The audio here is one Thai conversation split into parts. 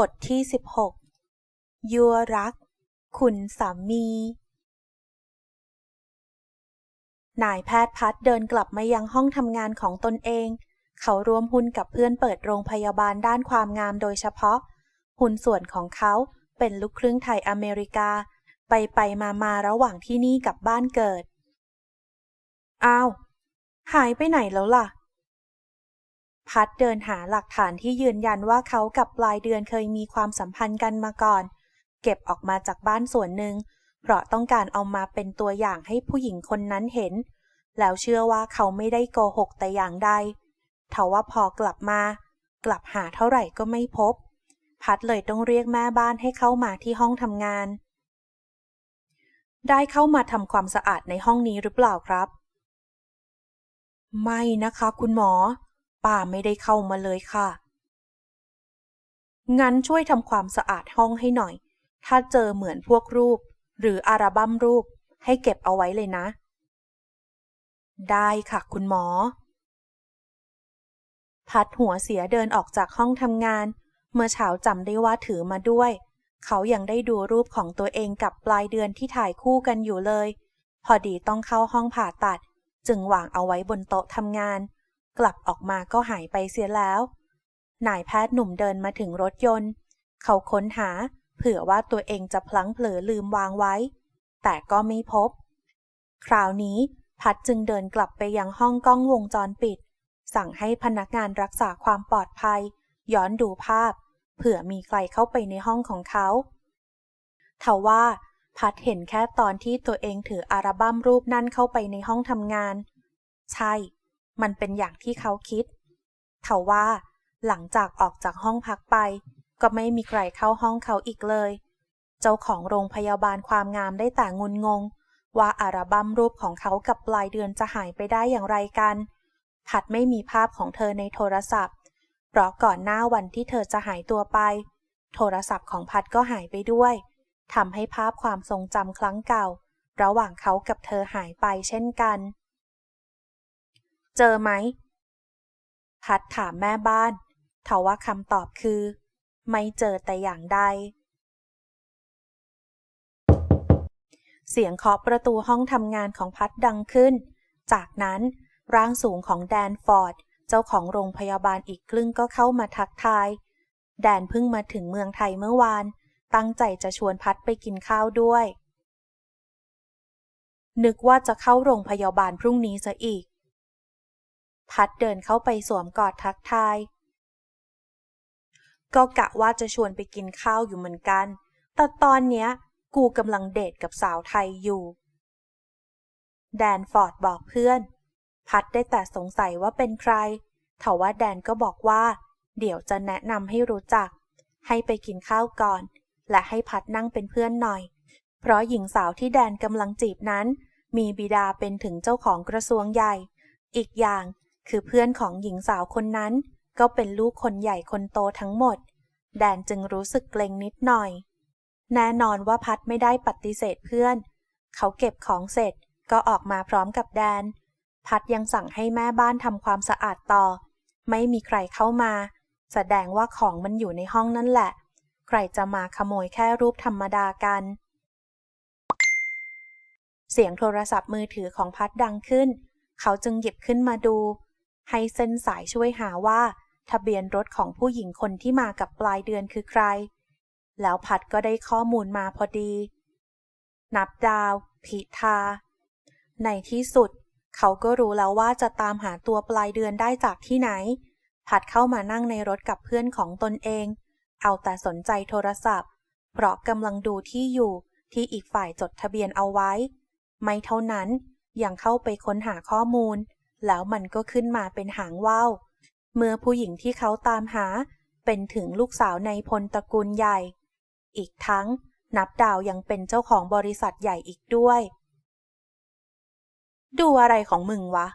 บทที่ 16 ยัวรักคุณสามี นายแพทย์พัดเดินกลับมายังห้องทำงานของตนเอง เขารวมหุ้นกับเพื่อนเปิดโรงพยาบาลด้านความงามโดยเฉพาะ หุ้นส่วนของเขาเป็นลูกครึ่งไทยอเมริกา ไปไปมามาระหว่างที่นี่กับบ้านเกิด อ้าว หายไปไหนแล้วล่ะ พัดเดินหาหลักฐานที่ยืนยันว่าเขากับปลายเดือนเคยมีความสัมพันธ์กันมาก่อน เก็บออกมาจากบ้านส่วนหนึ่ง เพราะต้องการเอามาเป็นตัวอย่างให้ผู้หญิงคนนั้นเห็น แล้วเชื่อว่าเขาไม่ได้โกหกแต่อย่างใดทว่าพอกลับมา กลับหาเท่าไหร่ก็ไม่พบ พัดเลยต้องเรียกแม่บ้านให้เข้ามาที่ห้องทำงาน ได้เข้ามาทำความสะอาดในห้องนี้หรือเปล่าครับ ไม่นะคะ คุณหมอ ป้าไม่ได้เข้ามาเลยค่ะ งั้นช่วยทำความสะอาดห้องให้หน่อย ถ้าเจอเหมือนพวกรูป หรืออัลบั้มรูป ให้เก็บเอาไว้เลยนะ ได้ค่ะคุณหมอ พัดหัวเสียเดินออกจากห้องทำงาน เมื่อเช้าจำได้ว่าถือมาด้วย เขายังได้ดูรูปของตัวเองกับปลายเดือนที่ถ่ายคู่กันอยู่เลย พอดีต้องเข้าห้องผ่าตัด จึงวางเอาไว้บนโต๊ะทำงาน กลับออกมาก็หายไปเสียแล้ว นายแพทย์หนุ่มเดินมาถึงรถยนต์ เขาค้นหา เผื่อว่าตัวเองจะพลั้งเผลอลืมวางไว้ แต่ก็ไม่พบ คราวนี้พัดจึงเดินกลับไปยังห้องกล้องวงจรปิด สั่งให้พนักงานรักษาความปลอดภัย ย้อนดูภาพ เผื่อมีใครเข้าไปในห้องของเขาทว่าพัดเห็นแค่ตอนที่ตัวเองถืออัลบั้มรูปนั่นเข้าไปในห้องทำงาน ใช่ มันเป็นอย่างที่เขาคิดเทว่าหลังจากออกจากห้องพักไป ก็ไม่มีใครเข้าห้องเขาอีกเลย เจ้าของโรงพยาบาลความงามได้แต่งุนงง ว่าอาัลบั้มรูปของเขากับปลายเดือนจะหายไปได้อย่างไรกันพัดไม่มีภาพของเธอในโทรศัพท์ เพราะก่อนหน้าวันที่เธอจะหายตัวไป โทรศัพท์ของพัดก็หายไปด้วยทำให้ภาพความทรงจำครั้งเก่า ระหว่างเขากับเธอหายไปเช่นกัน เจอไหม พัดถามแม่บ้านทว่าคำตอบคือ ไม่เจอแต่อย่างใด เสียงเคาะประตูห้องทำงานของพัดดังขึ้น จากนั้นร่างสูงของแดนฟอร์ด เจ้าของโรงพยาบาลอีกครึ่งก็เข้ามาทักทาย แดนเพิ่งมาถึงเมืองไทยเมื่อวาน ตั้งใจจะชวนพัดไปกินข้าวด้วย นึกว่าจะเข้าโรงพยาบาลพรุ่งนี้ซะอีก พัดเดินเข้าไปสวมกอดทักทาย ก็กะว่าจะชวนไปกินข้าวอยู่เหมือนกัน แต่ตอนเนี้ย กูกำลังเดทกับสาวไทยอยู่ แดนฟอร์ดบอกเพื่อน พัดได้แต่สงสัยว่าเป็นใครถาว่าแดนก็บอกว่า เดี๋ยวจะแนะนำให้รู้จัก ให้ไปกินข้าวก่อน และให้พัดนั่งเป็นเพื่อนหน่อย เพราะหญิงสาวที่แดนกำลังจีบนั้น มีบิดาเป็นถึงเจ้าของกระทรวงใหญ่ อีกอย่าง คือเพื่อนของหญิงสาวคนนั้น ก็เป็นลูกคนใหญ่คนโตทั้งหมด แดนจึงรู้สึกเกรงนิดหน่อย แน่นอนว่าพัดไม่ได้ปฏิเสธเพื่อน เขาเก็บของเสร็จก็ออกมาพร้อมกับแดน พัดยังสั่งให้แม่บ้านทำความสะอาดต่อ ไม่มีใครเข้ามา แสดงว่าของมันอยู่ในห้องนั่นแหละ ใครจะมาขโมยแค่รูปธรรมดากันเสียงโทรศัพท์มือถือของพัดดังขึ้น เขาจึงหยิบขึ้นมาดู ให้เส้นสายช่วยหาว่า ทะเบียนรถของผู้หญิงคนที่มากับปลายเดือนคือใคร แล้วพัดก็ได้ข้อมูลมาพอดี นับดาวพิธา ในที่สุด เขาก็รู้แล้วว่าจะตามหาตัวปลายเดือนได้จากที่ไหน พัดเข้ามานั่งในรถกับเพื่อนของตนเอง เอาแต่สนใจโทรศัพท์ เพราะกำลังดูที่อยู่ที่อีกฝ่ายจดทะเบียนเอาไว้ ไม่เท่านั้นยังเข้าไปค้นหาข้อมูล แล้วมันก็ขึ้นมาเป็นหางว่าวเมื่อผู้หญิงที่เขาตามหา เป็นถึงลูกสาวในพลตระกูลใหญ่ อีกทั้งนับดาวยังเป็นเจ้าของบริษัทใหญ่อีกด้วย ดูอะไรของมึงวะ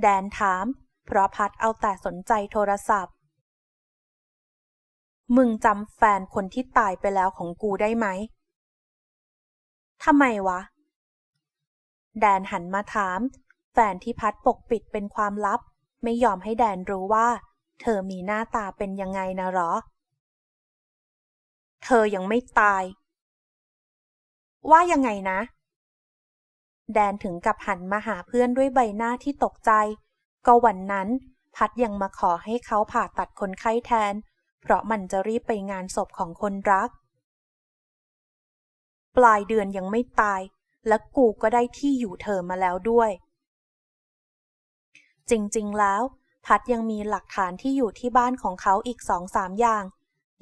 แดนถาม เพราะพัดเอาแต่สนใจโทรศัพท์ มึงจำแฟนคนที่ตายไปแล้วของกูได้ไหมทำไมวะ แดนหันมาถาม แฟนที่พัดปกปิดเป็นความลับ ไม่ยอมให้แดนรู้ว่า เธอมีหน้าตาเป็นยังไงนะหรอ เธอยังไม่ตาย ว่ายังไงนะ แดนถึงกับหันมาหาเพื่อนด้วยใบหน้าที่ตกใจ ก็วันนั้น พัดยังมาขอให้เขาผ่าตัดคนไข้แทน เพราะมันจะรีบไปงานศพของคนรัก ปลายเดือนยังไม่ตาย และกูก็ได้ที่อยู่เธอมาแล้วด้วย จริงๆ แล้ว พัดยังมีหลักฐานที่อยู่ที่บ้านของเขาอีกสองสามอย่าง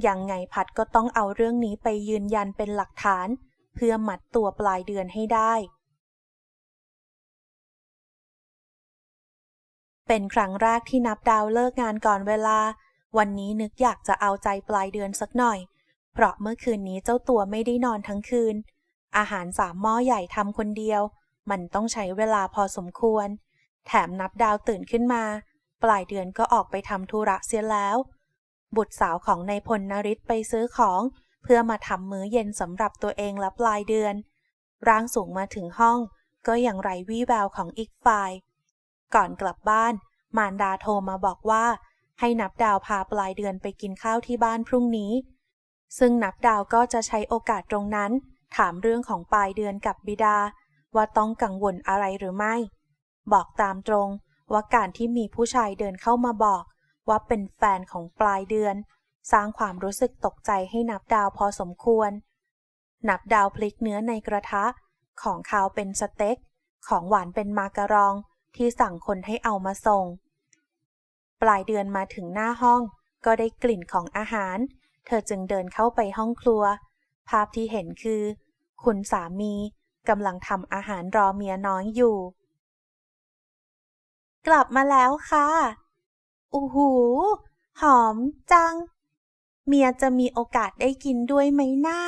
ยังไงพัดก็ต้องเอาเรื่องนี้ไปยืนยันเป็นหลักฐาน เพื่อมัดตัวปลายเดือนให้ได้ เป็นครั้งแรกที่นับดาวเลิกงานก่อนเวลา วันนี้นึกอยากจะเอาใจปลายเดือนสักหน่อย เพราะเมื่อคืนนี้เจ้าตัวไม่ได้นอนทั้งคืน อาหารสามหม้อใหญ่ทำคนเดียว มันต้องใช้เวลาพอสมควร แถมนับดาวตื่นขึ้นมา ปลายเดือนก็ออกไปทำธุระเสียแล้ว บุตรสาวของนายพลนริศไปซื้อของ เพื่อมาทำมื้อเย็นสำหรับตัวเองและปลายเดือน ร่างสูงมาถึงห้อง ก็ยังไรวี่แววของอีกฝ่าย ก่อนกลับบ้าน มารดาโทรมาบอกว่า ให้นับดาวพาปลายเดือนไปกินข้าวที่บ้านพรุ่งนี้ ซึ่งนับดาวก็จะใช้โอกาสตรงนั้น ถามเรื่องของปลายเดือนกับบิดา ว่าต้องกังวลอะไรหรือไม่ บอกตามตรงว่าการที่มีผู้ชายเดินเข้ามาบอก ว่าเป็นแฟนของปลายเดือน สร้างความรู้สึกตกใจให้นับดาวพอสมควร นับดาวพลิกเนื้อในกระทะ ของขาวเป็นสเต็ก ของหวานเป็นมาการอง ที่สั่งคนให้เอามาส่ง ปลายเดือนมาถึงหน้าห้อง ก็ได้กลิ่นของอาหาร เธอจึงเดินเข้าไปห้องครัว ภาพที่เห็นคือ คุณสามีกำลังทำอาหารรอเมียน้อยอยู่ กลับมาแล้วค่ะอู้หูหอมจัง เมียจะมีโอกาสได้กินด้วยไหมนะ้า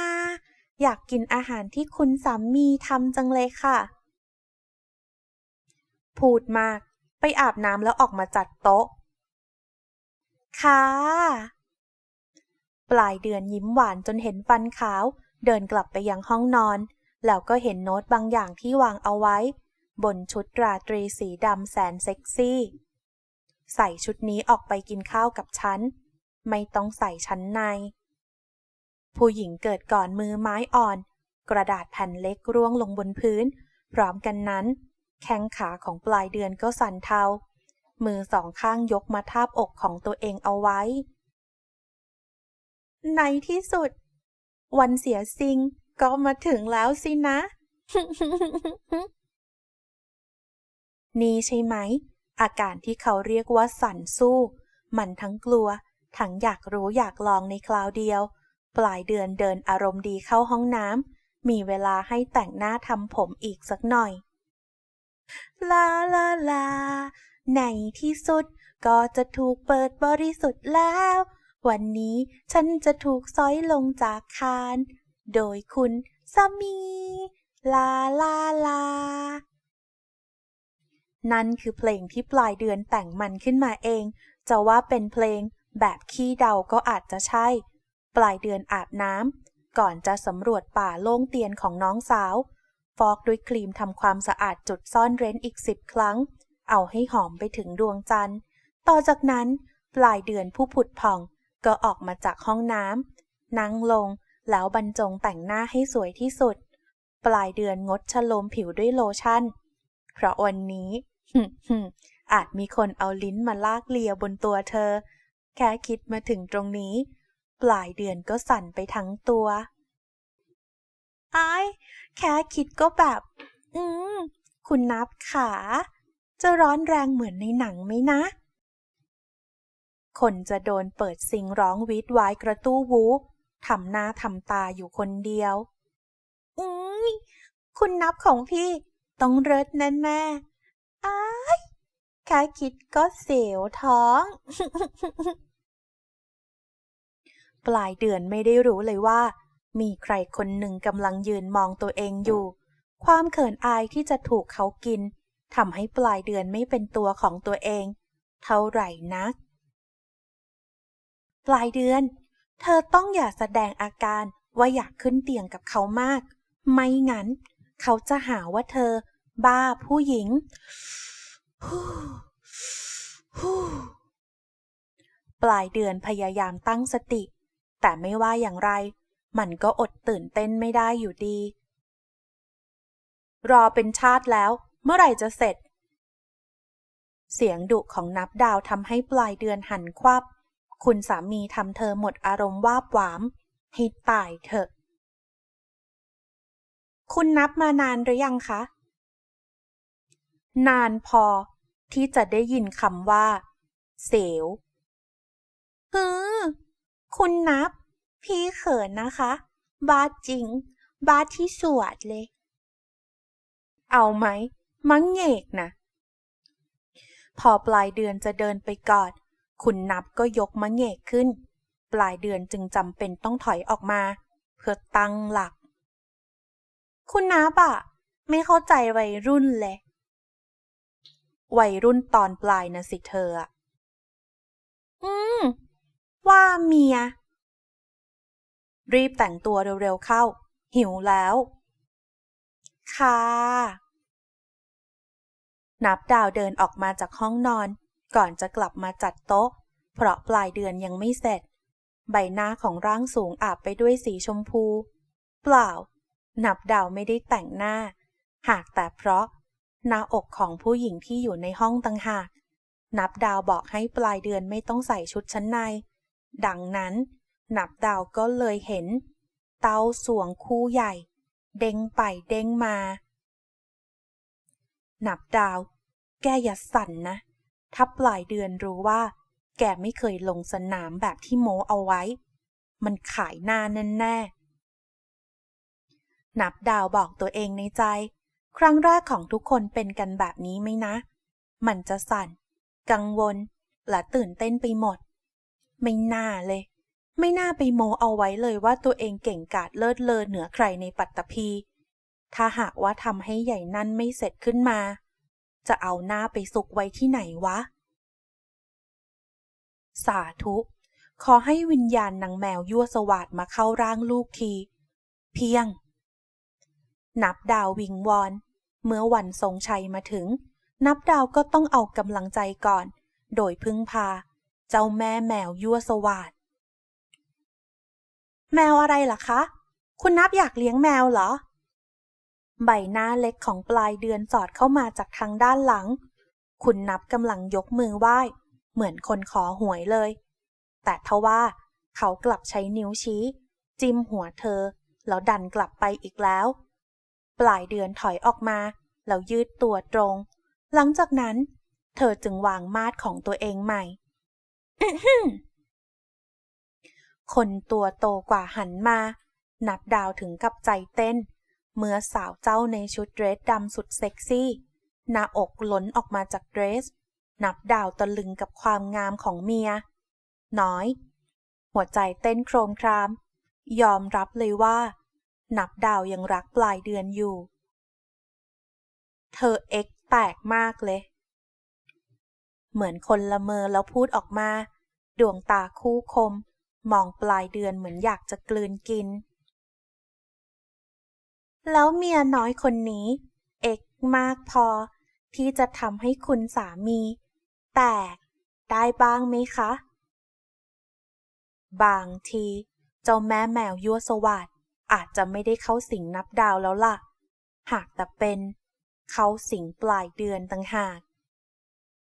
อยากกินอาหารที่คุณสามีทำจังเลยค่ะ พูดมาก ไปอาบน้ำแล้วออกมาจัดโต๊ะ ค่ะ ปลายเดือนยิ้มหวานจนเห็นฟันขาว เดินกลับไปยังห้องนอน แล้วก็เห็นโน้ตบางอย่างที่วางเอาไว้ บนชุดราตรีสีดำแสนเซ็กซี่ ใส่ชุดนี้ออกไปกินข้าวกับฉัน ไม่ต้องใส่ชั้นใน ผู้หญิงเกิดก่อนมือไม้อ่อน กระดาษแผ่นเล็กร่วงลงบนพื้น พร้อมกันนั้น แข้งขาของปลายเดือนก็สั่นเทา มือสองข้างยกมาทาบอกของตัวเองเอาไว้ ในที่สุด วันเสียซิงก็มาถึงแล้วสินะ นี่ใช่ไหม อาการที่เขาเรียกว่าสั่นสู้ มันทั้งกลัว ทั้งอยากรู้อยากลองในคราวเดียว ปลายเดือนเดินอารมณ์ดีเข้าห้องน้ำ มีเวลาให้แต่งหน้าทำผมอีกสักหน่อย ลาลาลา ในที่สุดก็จะถูกเปิดบริสุทธิ์แล้ว วันนี้ฉันจะถูกซ้อยลงจากคาน โดยคุณสามี ลาลาลา นั่นคือเพลงที่ปลายเดือนแต่งมันขึ้นมาเอง จะว่าเป็นเพลงแบบขี้เดาก็อาจจะใช่ ปลายเดือนอาบน้ำก่อนจะสำรวจป่าโล่งเตียนของน้องสาว ฟอกด้วยครีมทำความสะอาดจุดซ่อนเร้นอีกสิบครั้ง เอาให้หอมไปถึงดวงจันทร์ ต่อจากนั้น ปลายเดือนผู้ผุดผ่อง ก็ออกมาจากห้องน้ำนั่งลงแล้วบรรจงแต่งหน้าให้สวยที่สุด ปลายเดือนงดชโลมผิวด้วยโลชั่น เพราะวันนี้ อาจมีคนเอาลิ้นมาลากเลียบนตัวเธอ แค่คิดมาถึงตรงนี้ ปลายเดือนก็สั่นไปทั้งตัวไอ้แค่คิดก็แบบ อืม คุณนับขา จะร้อนแรงเหมือนในหนังไหมนะ คนจะโดนเปิดซิงร้องวีดวายกระตู้วูทำหน้าทำตาอยู่คนเดียว อุ้ยคุณนับของพี่ ต้องเริดแน่แน่ อ้ายแค่คิดก็เสียวท้อง ปลายเดือนไม่ได้รู้เลยว่า มีใครคนหนึ่งกำลังยืนมองตัวเองอยู่ ความเขินอายที่จะถูกเขากินทำให้ปลายเดือนไม่เป็นตัวของตัวเอง เท่าไหร่นัก ปลายเดือน เธอต้องอย่าแสดงอาการว่าอยากขึ้นเตียงกับเขามาก ไม่งั้น เขาจะหาว่าเธอ บ้าผู้หญิงปลายเดือนพยายามตั้งสติ แต่ไม่ว่าอย่างไร มันก็อดตื่นเต้นไม่ได้อยู่ดี รอเป็นชาติแล้ว เมื่อไหร่จะเสร็จ เสียงดุของนับดาวทำให้ปลายเดือนหันควับ คุณสามีทำเธอหมดอารมณ์วาบหวาม ให้ตายเถอะ คุณนับมานานหรือยังคะ นานพอที่จะได้ยินคำว่า เสียวฮือ คุณนับ พี่เขินนะคะบาจริงบาที่สวดเลย เอาไหม มังเงกนะ พอปลายเดือนจะเดินไปกอด คุณนับก็ยกมะเงกขึ้น ปลายเดือนจึงจำเป็นต้องถอยออกมา เพื่อตั้งหลัก คุณนับอะไม่เข้าใจวัยรุ่นเลย วัยรุ่นตอนปลายนะสิเธออะอืม ว่าเมีย รีบแต่งตัวเร็วๆเข้า หิวแล้ว ค่ะ นับดาวเดินออกมาจากห้องนอน ก่อนจะกลับมาจัดโต๊ะ เพราะปลายเดือนยังไม่เสร็จ ใบหน้าของร่างสูงอาบไปด้วยสีชมพู เปล่า นับดาวไม่ได้แต่งหน้า หากแต่เพราะ หน้าอกของผู้หญิงที่อยู่ในห้องต่างหาก นับดาวบอกให้ปลายเดือนไม่ต้องใส่ชุดชั้นใน ดังนั้น นับดาวก็เลยเห็น เต้าสวงคู่ใหญ่ เด้งไปเด้งมา นับดาว แกอย่าสั่นนะ ถ้าปลายเดือนรู้ว่า แกไม่เคยลงสนามแบบที่โมเอาไว้ มันขายหน้าแน่ๆนับดาวบอกตัวเองในใจ ครั้งแรกของทุกคนเป็นกันแบบนี้ไหมนะ มันจะสั่น กังวล และตื่นเต้นไปหมด ไม่น่าเลย ไม่น่าไปโมเอาไว้เลยว่าตัวเองเก่งกาจเลิศเลอเหนือใครในปัตตภีถ้าหากว่าทำให้ใหญ่นั่นไม่เสร็จขึ้นมา จะเอาหน้าไปสุกไว้ที่ไหนวะ สาธุ ขอให้วิญญาณนางแมวยั่วสวาดมาเข้าร่างลูกที เพียง นับดาววิงวอน เมื่อวันทรงชัยมาถึง นับดาวก็ต้องเอากำลังใจก่อน โดยพึ่งพา เจ้าแม่แมวยั่วสวาดแมวอะไรล่ะคะ คุณนับอยากเลี้ยงแมวเหรอ ใบหน้าเล็กของปลายเดือนสอดเข้ามาจากทางด้านหลัง คุณนับกำลังยกมือไหว้ เหมือนคนขอหวยเลย แต่ทว่าเขากลับใช้นิ้วชี้ จิ้มหัวเธอ แล้วดันกลับไปอีกแล้ว ปลายเดือนถอยออกมาแล้วยืดตัวตรง หลังจากนั้น เธอจึงวางมาดของตัวเองใหม่คนตัวโตกว่าหันมา นับดาวถึงกับใจเต้น เมื่อสาวเจ้าในชุดเดรสดำสุดเซ็กซี่ หน้าอกล้นออกมาจากเดรส นับดาวตะลึงกับความงามของเมีย น้อย หัวใจเต้นโครมคราม ยอมรับเลยว่า นับดาวยังรักปลายเดือนอยู่ เธอเอ็กแตกมากเลย เหมือนคนละเมอแล้วพูดออกมา ดวงตาคู่คม มองปลายเดือนเหมือนอยากจะกลืนกิน แล้วเมียน้อยคนนี้ เอกมากพอ ที่จะทำให้คุณสามี แตกได้บ้างไหมคะ บางที เจ้าแม่แมวยั่วสวัสด อาจจะไม่ได้เข้าสิงนับดาวแล้วล่ะ หากแต่เป็น เขาสิงปลายเดือนต่างหาก